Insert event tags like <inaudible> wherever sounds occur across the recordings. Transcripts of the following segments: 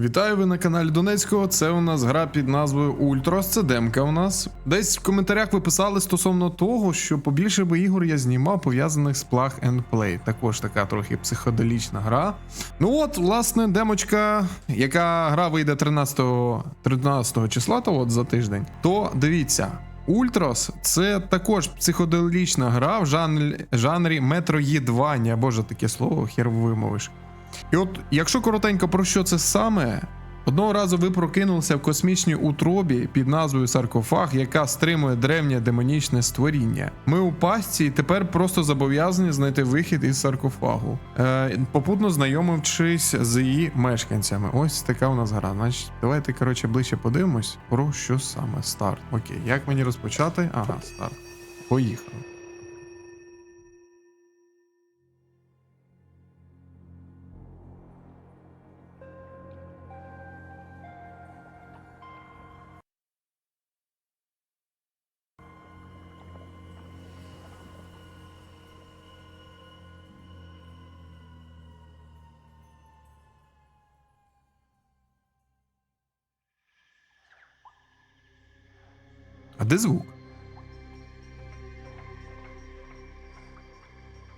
Вітаю ви на каналі Донецького. Це у нас гра під назвою Ультрос. Це демка у нас. Десь в коментарях ви писали стосовно того, що побільше би ігор я знімав пов'язаних з Plug and Play. Також така трохи психоделічна гра. Ну от, власне, демочка, яка гра вийде 13, 13 числа, то от за тиждень. То дивіться. Ультрос це також психоделічна гра в жанрі, жанрі метроїдвання. Боже, таке слово хер вимовиш. І от, якщо коротенько про що це саме, одного разу ви прокинулися в космічній утробі під назвою Саркофаг, яка стримує древнє демонічне створіння. Ми у пастці і тепер просто зобов'язані знайти вихід із саркофагу, е, попутно знайомившись з її мешканцями. Ось така у нас гра. Значить, давайте коротше ближче подивимось про що саме старт. Окей, як мені розпочати? Ага, старт. Поїхали. Де звук?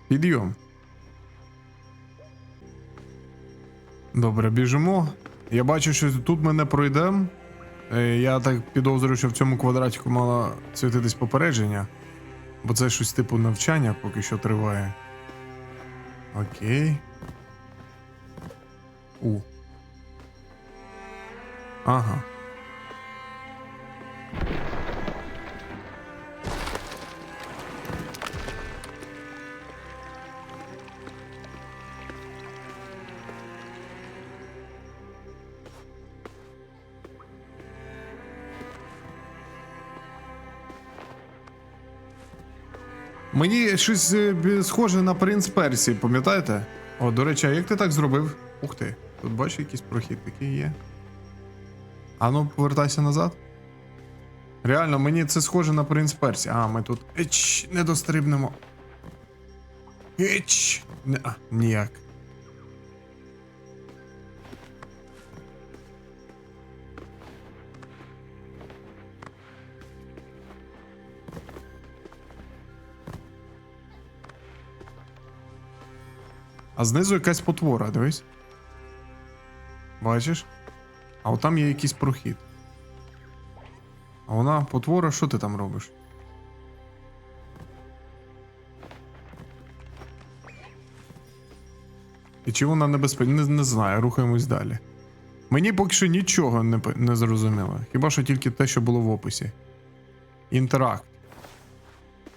Підйом. Добре, біжимо. Я бачу, що тут ми не пройдемо. Е, Я так підозрюю, що в цьому квадратику мало світитись попередження. Бо це щось типу навчання поки що триває. Окей. У. Ага. Мені щось е, схоже на принц Персії, пам'ятаєте? О, до речі, а як ти так зробив? Ух ти, тут бачиш якийсь прохід такий є. Ану, повертайся назад. Реально, мені це схоже на принц Персії. А, ми тут. Еч, не дострибнемо. Еч. Не, а, ніяк. А знизу якась потвора, дивись. Бачиш? А от там є якийсь прохід. А вона потвора, що ти там робиш? І чи вона небезпечна? Не, не знаю, рухаємось далі. Мені поки що нічого не, не зрозуміло. Хіба що тільки те, що було в описі. Інтеракт.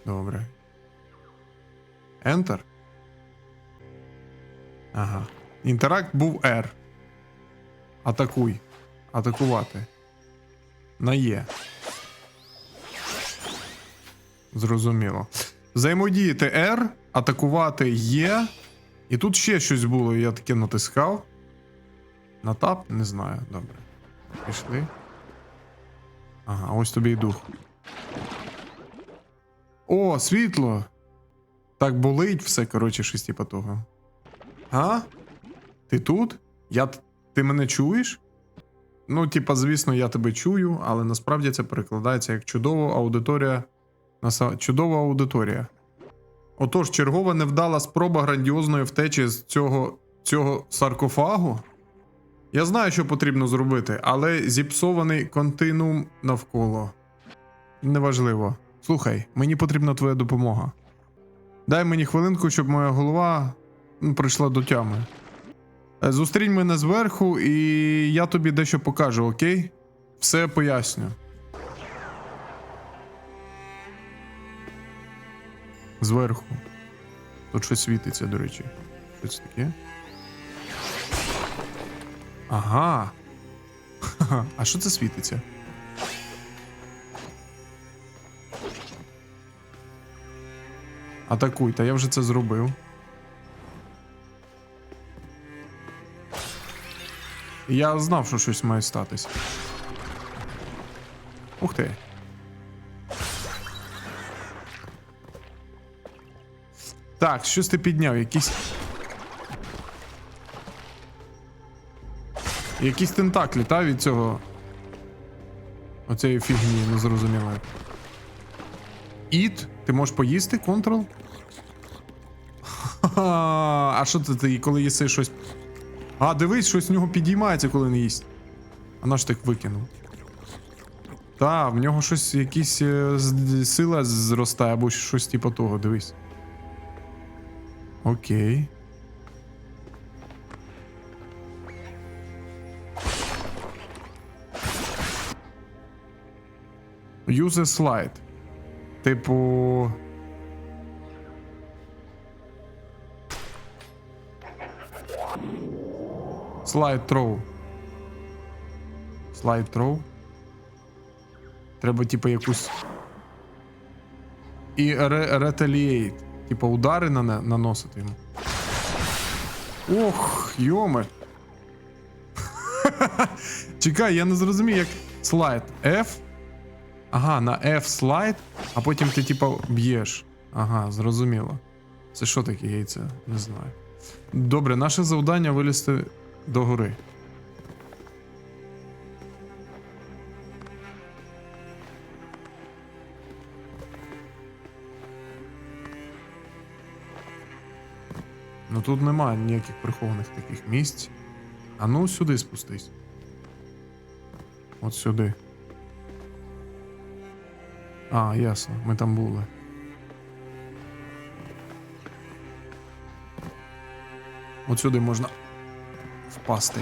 Добре. Enter. Ага. Інтеракт був R. Атакуй. Атакувати. На Є. Зрозуміло. Взаємодіяти R, атакувати Є. І тут ще щось було, я таке натискав. На тап? Не знаю. Добре. Пішли. Ага, ось тобі й дух. О, світло! Так болить все, коротше, щось типа того. А? Ти тут? Я... Ти мене чуєш? Ну, типа, звісно, я тебе чую, але насправді це перекладається як чудова аудиторія. Чудова аудиторія. Отож, чергова невдала спроба грандіозної втечі з цього, цього саркофагу. Я знаю, що потрібно зробити, але зіпсований континуум навколо. Неважливо. Слухай, мені потрібна твоя допомога. Дай мені хвилинку, щоб моя голова прийшла до тями. Е, Зустрінь мене зверху, і я тобі дещо покажу, окей? Все поясню. Зверху. Тут щось світиться, до речі. Щось таке. Ага. А що це світиться? Атакуй, та я вже це зробив. Я знав, що щось має статись. Ух ти. Так, щось ти підняв, якийсь. Якісь тентаклі, та, від цього. Оцієї фігні, незрозумілої. Іт? Ти можеш поїсти? Контрол? <laughs> А що це ти, коли їси щось. А, дивись, щось в нього підіймається, коли не їсть. А наш так викинув. Та, в нього щось, якісь е, з- сила зростає, або щось типу того, дивись. Окей. Use a slide. Типу. Slide throw. Slide throw. Треба, типу, якусь. І ре-. Типу, удари нане- наносити йому. Ох, йоме. <laughs> Чекай, я не зрозумів, як слайд. F. Ага, на F слайд, а потім ти, типу, б'єш. Ага, зрозуміло. Це що таке яйце? Не знаю. Добре, наше завдання вилізти до гори. Ну тут немає ніяких прихованих таких місць. А ну сюди спустись. От сюди. А, ясно, ми там були. От сюди можна впасти.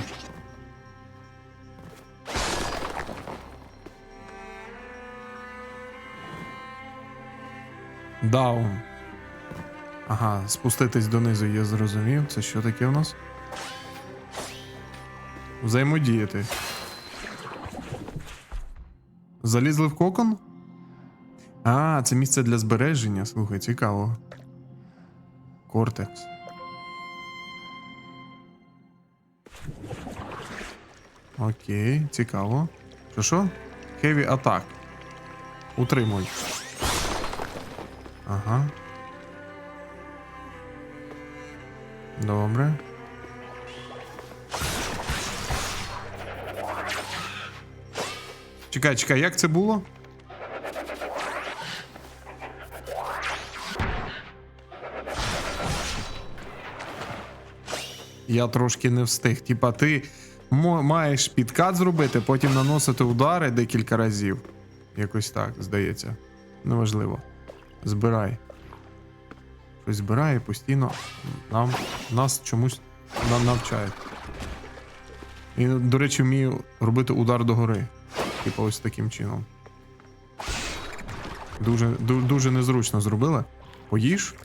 Даун. Ага, спуститись донизу, я зрозумів. Це що таке у нас? Взаємодіяти. Залізли в кокон? А, це місце для збереження. Слухай, цікаво. Кортекс. Окей, цікаво. Що що? Heavy Attack. Утримуй. Ага. Добре. Чекай, чекай, як це було? Я трошки не встиг. Типа, ти маєш підкат зробити, потім наносити удари декілька разів. Якось так, здається. Неважливо. Збирай. Щось збирає постійно. Нам, нас чомусь на- навчають. І, до речі, вмію робити удар догори. Типа ось таким чином. Дуже, ду- дуже незручно зробили. Поїж.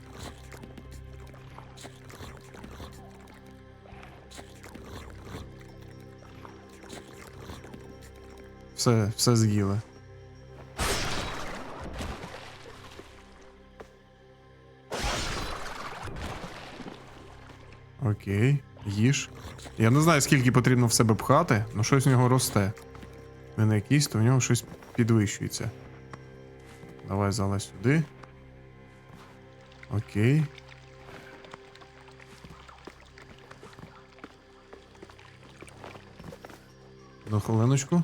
Все, все з'їли. Окей, їж. Я не знаю, скільки потрібно в себе пхати, але щось в нього росте. Не на якийсь, то в нього щось підвищується. Давай залазь сюди. Окей. Одну хвилиночку.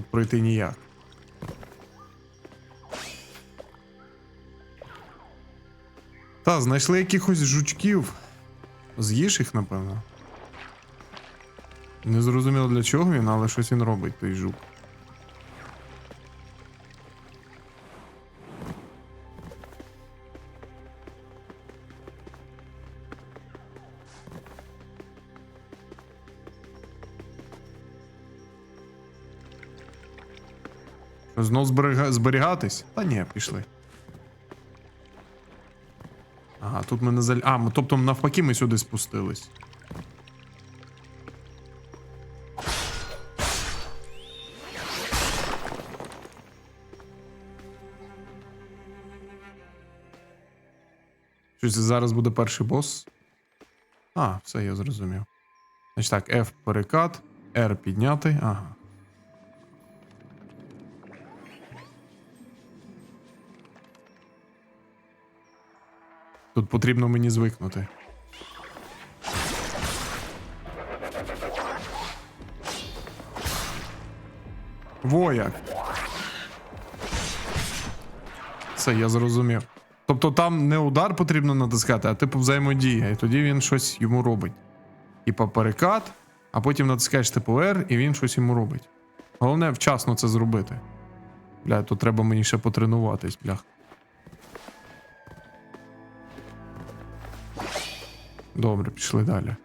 Тут пройти ніяк. Та, знайшли якихось жучків. З'їж їх, напевно. Не зрозуміло для чого він, але щось він робить, той жук. Знов зберега... зберігатись? Та ні, пішли. Ага, тут ми не заль. А, ми, тобто навпаки ми сюди спустились. Щось зараз буде перший бос. А, все, я зрозумів. Значить так, F перекат, R підняти. Ага. Тут потрібно мені звикнути. Во. Це я зрозумів. Тобто там не удар потрібно натискати, а типу взаємодія. І тоді він щось йому робить. Типа перекат, а потім натискаєш типу R, і він щось йому робить. Головне вчасно це зробити. Бля, то треба мені ще потренуватись, блях. Добре, пішли далі.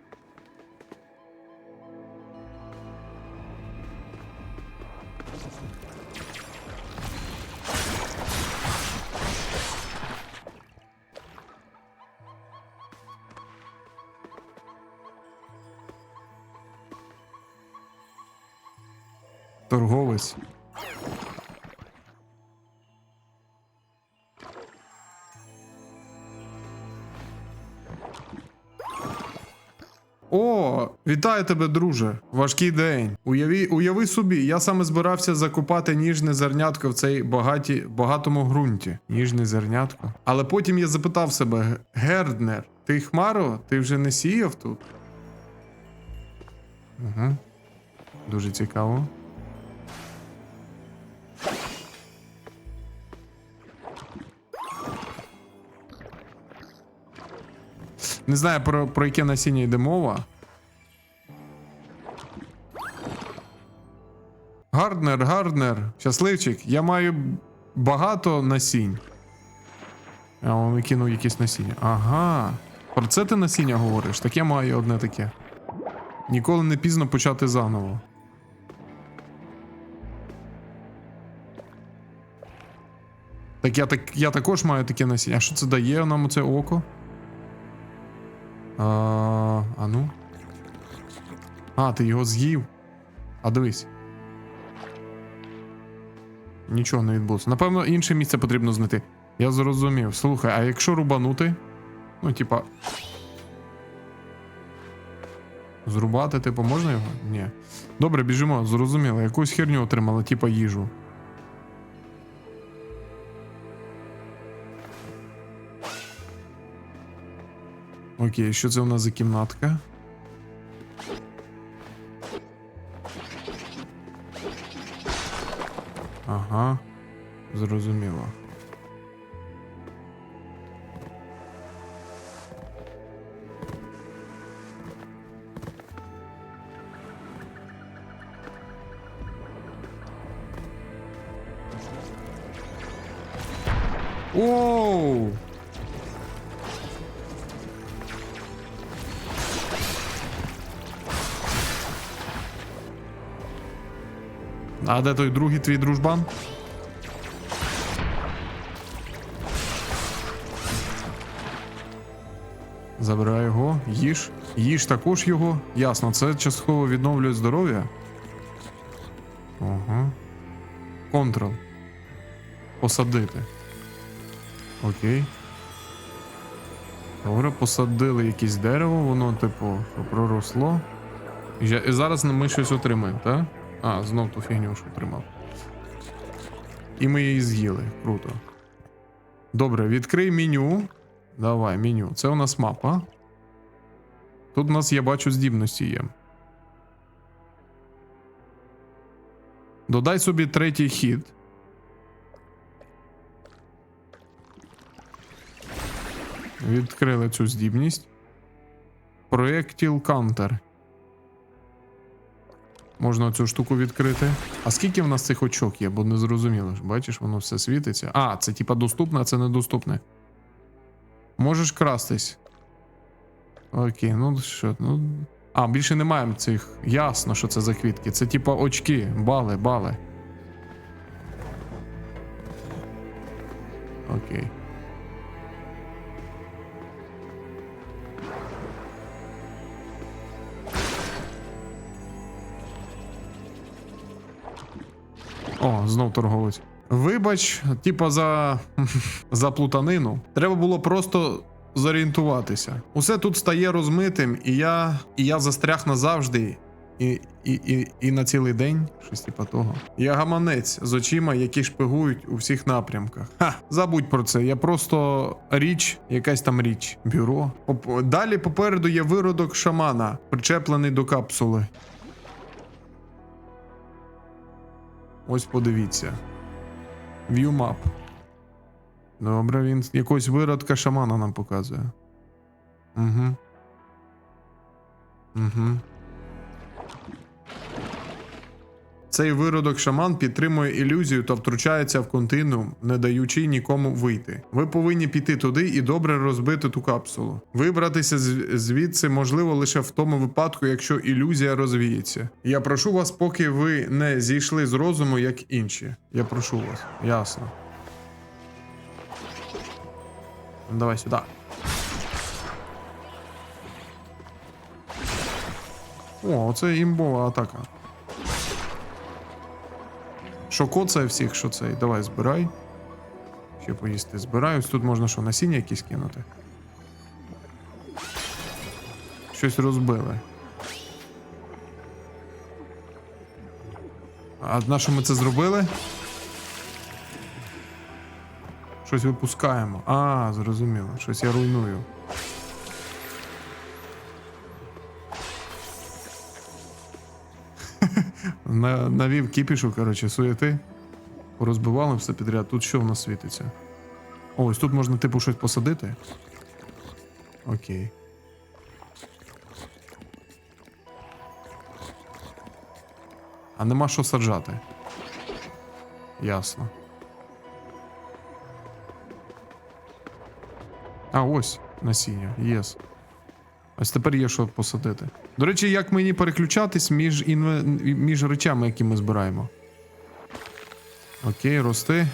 Торговець. О, вітаю тебе, друже. Важкий день. Уяві, уяви собі, я саме збирався закопати ніжне зернятко в цей багаті, багатому ґрунті. Ніжне зернятко. Але потім я запитав себе: Герднер, ти хмаро, ти вже не сіяв тут? Угу. Дуже цікаво. Не знаю про, про яке насіння йде мова. Гарднер, Гарднер, щасливчик, я маю багато насінь. Я вам кинув якісь насіння. Ага. Про це ти насіння говориш? Так я маю одне таке. Ніколи не пізно почати заново. Так я, так я також маю таке насіння. А що це дає нам оце око? А, а ну. А, ти його з'їв. А дивись. Нічого не відбулося. Напевно, інше місце потрібно знайти. Я зрозумів. Слухай, а якщо рубанути? Ну, типа. Зрубати, типу, можна його? Ні. Добре, біжимо, зрозуміло. Якусь херню отримали, типа їжу. Окей, що це у нас за кімнатка? Ага, зрозуміло. Оу! А де той другий твій дружбан? Забирай його, їж. Їж також його. Ясно, це частково відновлює здоров'я. Ага. Контрол. Посадити. Окей. Добре, посадили якесь дерево, воно, типу, проросло. І зараз ми щось отримаємо, так? А, знов ту фігню, що отримав. І ми її з'їли. Круто. Добре, відкрий меню. Давай, меню. Це у нас мапа. Тут у нас, я бачу, здібності є. Додай собі третій хід. Відкрили цю здібність. Проєктіл Кантер. Можна цю штуку відкрити. А скільки в нас цих очок є, бо не зрозуміло. Бачиш, воно все світиться. А, це типа доступне, а це недоступне. Можеш крастись. Окей, ну що, ну. А, більше немає цих. Ясно, що це за квітки. Це типа очки, бали, бали. Окей. О, знов торговець. Вибач, типа за, <laughs> за плутанину. Треба було просто зорієнтуватися. Усе тут стає розмитим, і я, і я застряг назавжди. І, і, і, і на цілий день, щось типа того. Я гаманець з очима, які шпигують у всіх напрямках. Ха, забудь про це. Я просто річ, якась там річ. Бюро. Далі попереду є виродок шамана, причеплений до капсули. Ось подивіться. View map. Добре, він якогось виродка шамана нам показує. Угу. Угу. Цей виродок шаман підтримує ілюзію та втручається в континуум, не даючи нікому вийти. Ви повинні піти туди і добре розбити ту капсулу. Вибратися звідси можливо лише в тому випадку, якщо ілюзія розвіється. Я прошу вас, поки ви не зійшли з розуму, як інші. Я прошу вас. Ясно. Давай сюди. О, оце імбова атака. Що коцає всіх, що цей. Давай збирай. Ще поїсти збираюсь. Тут можна що, насіння якісь кинути. Щось розбили. А на що ми це зробили? Щось випускаємо. А, зрозуміло. Щось я руйную. На, навів кіпішу, коротше, суєти. Порозбивали все підряд. Тут що в нас світиться? О, ось тут можна, типу, щось посадити. Окей. А нема що саджати. Ясно. А, ось насіння, єс. Ось тепер є що посадити. До речі, як мені переключатись між, інве... між речами, які ми збираємо. Окей, рости.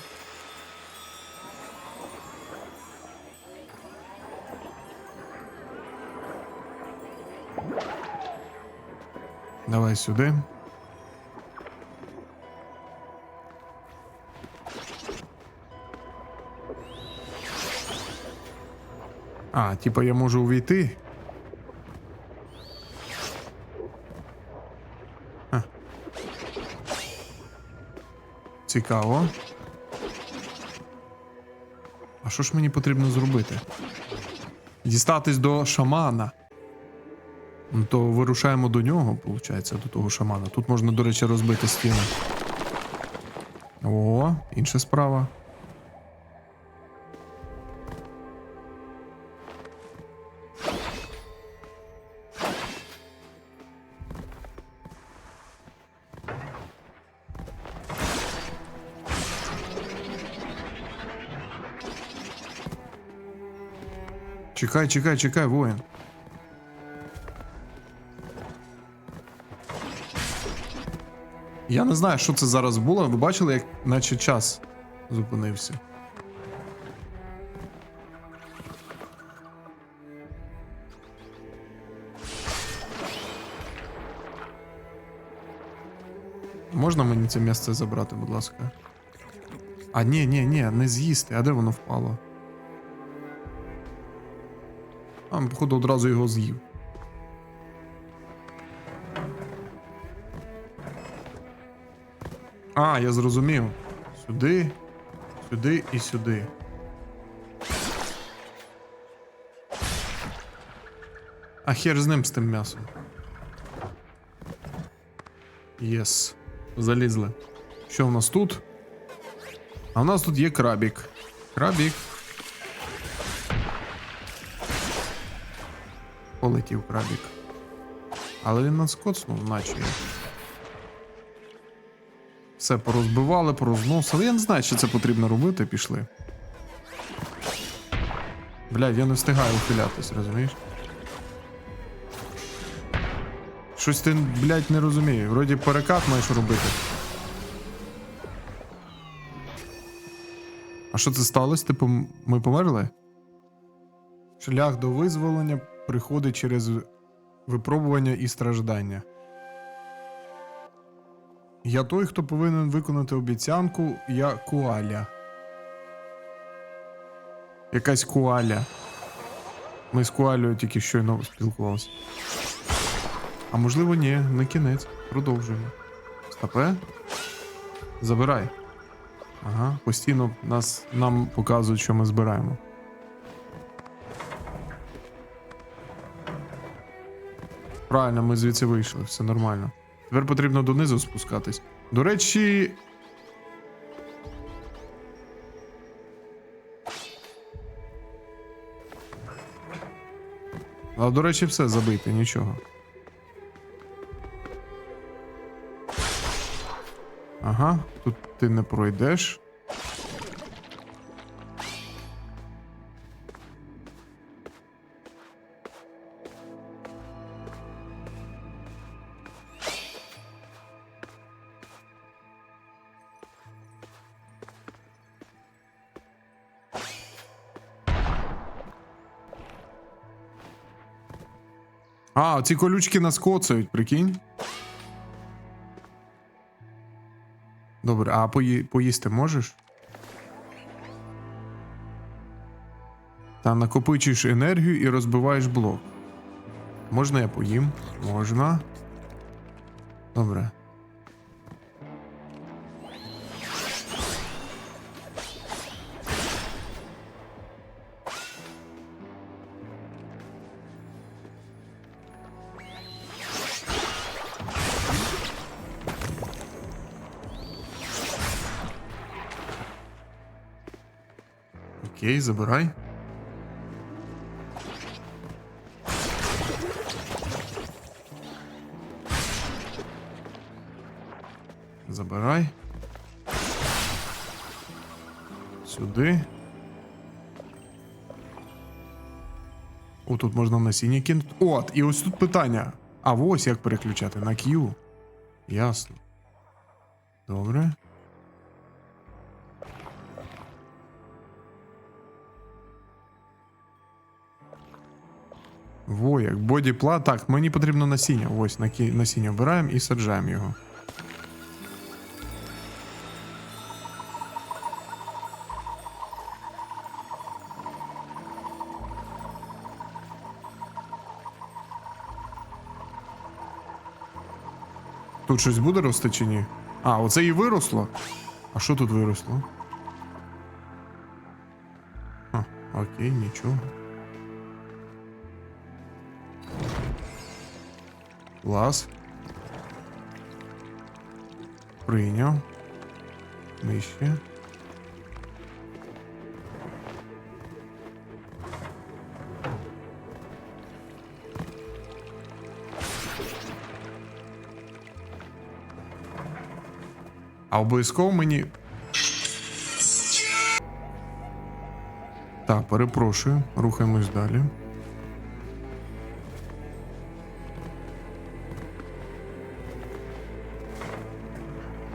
Давай сюди. А, типа я можу увійти. Цікаво. А що ж мені потрібно зробити? Дістатись до шамана. Ну, то вирушаємо до нього, виходить, до того шамана. Тут можна, до речі, розбити стіни. О, інша справа. Чекай, чекай, чекай, воїн. Я не знаю, що це зараз було. Ви бачили, як наче час зупинився. Можна мені це місце забрати, будь ласка? А, ні, ні, ні, не з'їсти. А де воно впало? А, походу, одразу його з'їв. А, я зрозумів. Сюди, сюди і сюди. А хер з ним з тим м'ясом. Єс. Залізли. Що в нас тут? А в нас тут є крабік. Крабік. Полетів крабік. Але він нас коцнув, наче. Все порозбивали, порозносили. Я не знаю, що це потрібно робити, пішли. Блядь, я не встигаю ухилятись, розумієш? Щось ти, блядь, не розумію. Вроді перекат маєш робити. А що це сталося? Типу, ми померли? Шлях до визволення приходить через випробування і страждання. Я той, хто повинен виконати обіцянку, я Куаля. Якась Куаля. Ми з Куалею тільки щойно спілкувалися. А можливо, ні, не кінець. Продовжуємо. Стопе? Забирай. Ага, постійно нас, нам показують, що ми збираємо. Правильно, ми звідси вийшли, все нормально. Тепер потрібно донизу спускатись. До речі. А до речі, все забити, нічого. Ага, тут ти не пройдеш. Ці колючки нас коцають, прикинь. Добре, а пої... поїсти можеш? Та накопичуєш енергію і розбиваєш блок. Можна я поїм? Можна. Добре. Окей, забирай. Забирай. Сюди. О, тут можна насіння кинути. От, і ось тут питання. А ось як переключати на Q. Ясно. Добре. Во, як бодіпла. Так, мені потрібно насіння. Ось насіння обираємо і саджаємо його. Тут щось буде рости чи ні? А, оце і виросло. А що тут виросло? А, окей, нічого. Клас. Прийняв. Нижче. А обов'язково мені. Так, перепрошую. Рухаємось далі.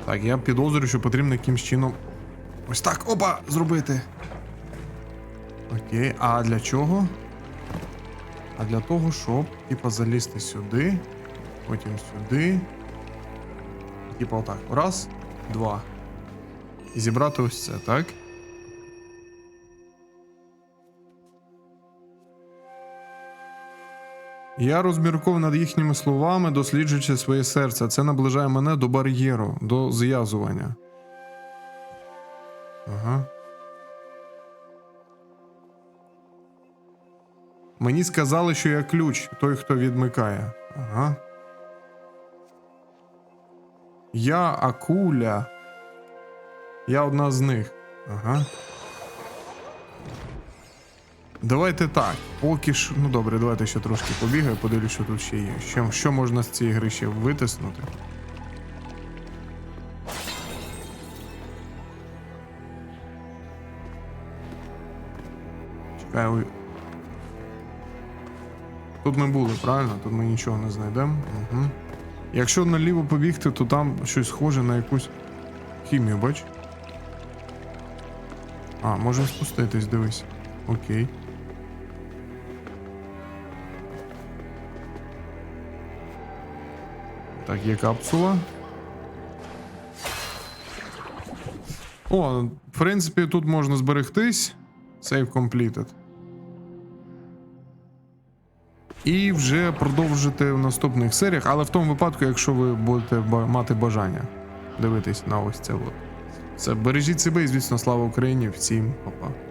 Так, я підозрюю, що потрібно якимсь чином. Ось так, опа, зробити. Окей, а для чого? А для того, щоб, типа, залізти сюди, потім сюди. Типа отак. Раз, два. І зібрати ось це, так? Я розмірков над їхніми словами, досліджуючи своє серце. Це наближає мене до бар'єру, до зв'язування. Ага. Мені сказали, що я ключ, той, хто відмикає. Ага. Я акуля. Я одна з них. Ага. Давайте так. Поки що. Ну добре, давайте ще трошки побігаю, подивлюсь, що тут ще є. Що, що можна з цієї гри ще витиснути? Чекай, ой. Тут ми були, правильно? Тут ми нічого не знайдемо. Угу. Якщо наліво побігти, то там щось схоже на якусь хімію, бач? А, можемо спуститись, дивись. Окей. Так, є капсула. О, в принципі, тут можна зберегтись. Save completed. І вже продовжити в наступних серіях, але в тому випадку, якщо ви будете мати бажання дивитись на ось це. От. Все, бережіть себе і, звісно, слава Україні. Всім па-па.